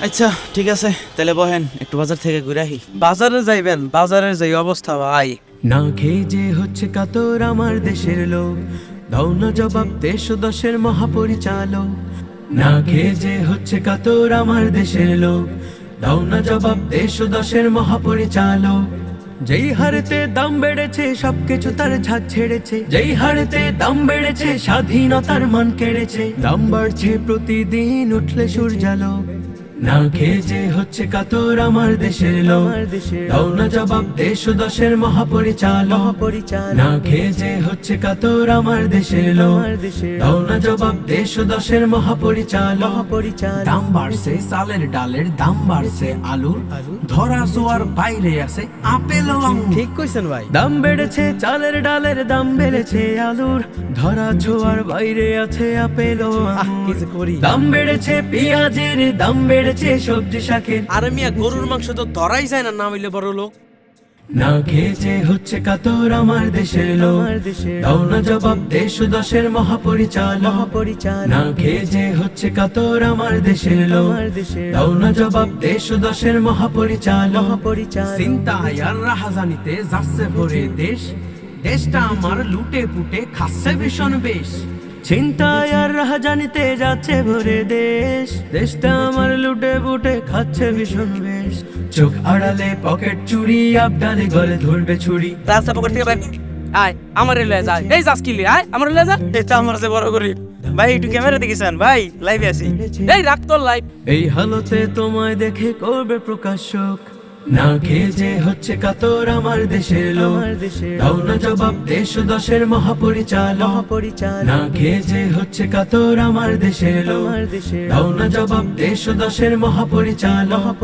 আচ্ছা ঠিক আছে। তাহলে বহেন একটু বাজার থেকে ঘুরে আহি। বাজারে যাইবেন বাজারের যে অবস্থা ভাই। না খেয়ে যে হচ্ছে কাতর আমার দেশের লোক। দাও না জবাব দেশ দশের মহাপরিচালক। না খেয়ে যে হচ্ছে কাতর আমার দেশের লোক। দাও না জবাব দেশ দশের মহাপরিচালক। যেই হারেতে দাম বেড়েছে সবকিছু তার ঝাঁক ছেড়েছে। যেই হারেতে দাম বেড়েছে স্বাধীনতার মান কেড়েছে। দাম বাড়ছে প্রতিদিন উঠলে সূর্যালোক। না খেয়ে যে হচ্ছে কাতর আমার দেশের লোক। দাও না জবাব দেশ দশের মহাপরিচালক। না খেয়ে যে হচ্ছে কাতর আমার দেশের লোক। দাও না জবাব দেশ দশের মহাপরিচালক। দাম বাড়ছে চালের ডালের দাম বাড়ছে আলুর ধরা সোয়ার বাইরে আছে আপেল ঠিক কইছেন ভাই। দাম বেড়েছে চালের ডালের দাম বেড়েছে আলুর ধরা ছোঁয়ার বাইরে আছে আপেল দাম বেড়েছে পেঁয়াজের দাম বেড়েছে সবজি শাকের। আরে মিয়া গরুর মাংস তো ধরাই যায় না না হইলে বড় লোক। না খেয়েছে হচ্ছে কাতর আমার দেশের লোক। দাও না জবাব দেশ দশের মহাপরিচালক। না খেয়েছে হচ্ছে কাতর আমার দেশের লোক। দাও না জবাব দেশ দশের মহাপরিচালক। চিন্তায় আর রাহাজানিতে যাচ্ছে ভরে দেশ। দেশটা আমার লুটে পুটে খাচ্ছে ভীষণ বেশ। চিন্তায় আর রাহাজানিতে যাচ্ছে ভরে দেশ। দেশটা আমার লুটে পুটে খাচ্ছে ভীষণ বেশ চোখ আড়ালে পকেট চুরি আবডালে গলে ধরবে ছুরি। রাস্তা পকেট থেকে আয় আমার লয়ে যা। এই যাস কি আয় আমার লয়ে যা। এটা আমার যে বড় গরিব ভাই একটু ক্যামেরা দেখেছেন? ভাই লাইভে আছি। এই রাখ তোর লাইফ এই হালতে তোমায় দেখে করবে প্রকাশক না খেয়ে যে হচ্ছে কাতর আমার দেশের লোক। দাও না জবাব দেশ দশের মহাপরিচালক। না খেয়ে যে হচ্ছে কাতর আমার দেশের লোক। দাও না জবাব দেশ দশের মহাপরিচালক।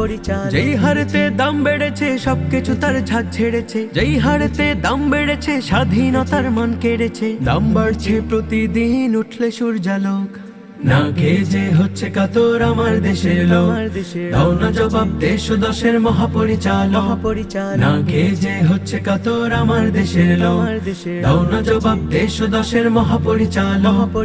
যেই হারেতে দাম বেড়েছে সবকিছু তার ঝাঁক ছেড়েছে। যেই হারেতে দাম বেড়েছে স্বাধীনতার মান কেড়েছে। দাম বাড়ছে প্রতিদিন উঠলে সূর্যালোক। না কে যে হচ্ছে কাতর আমার দেশের লোক। দাও না জবাব দেশ দশের মহাপরিচালক। না কে যে হচ্ছে কাতর আমার দেশের লোক। দাও না জবাব দেশ দশের দশের মহাপরিচালক।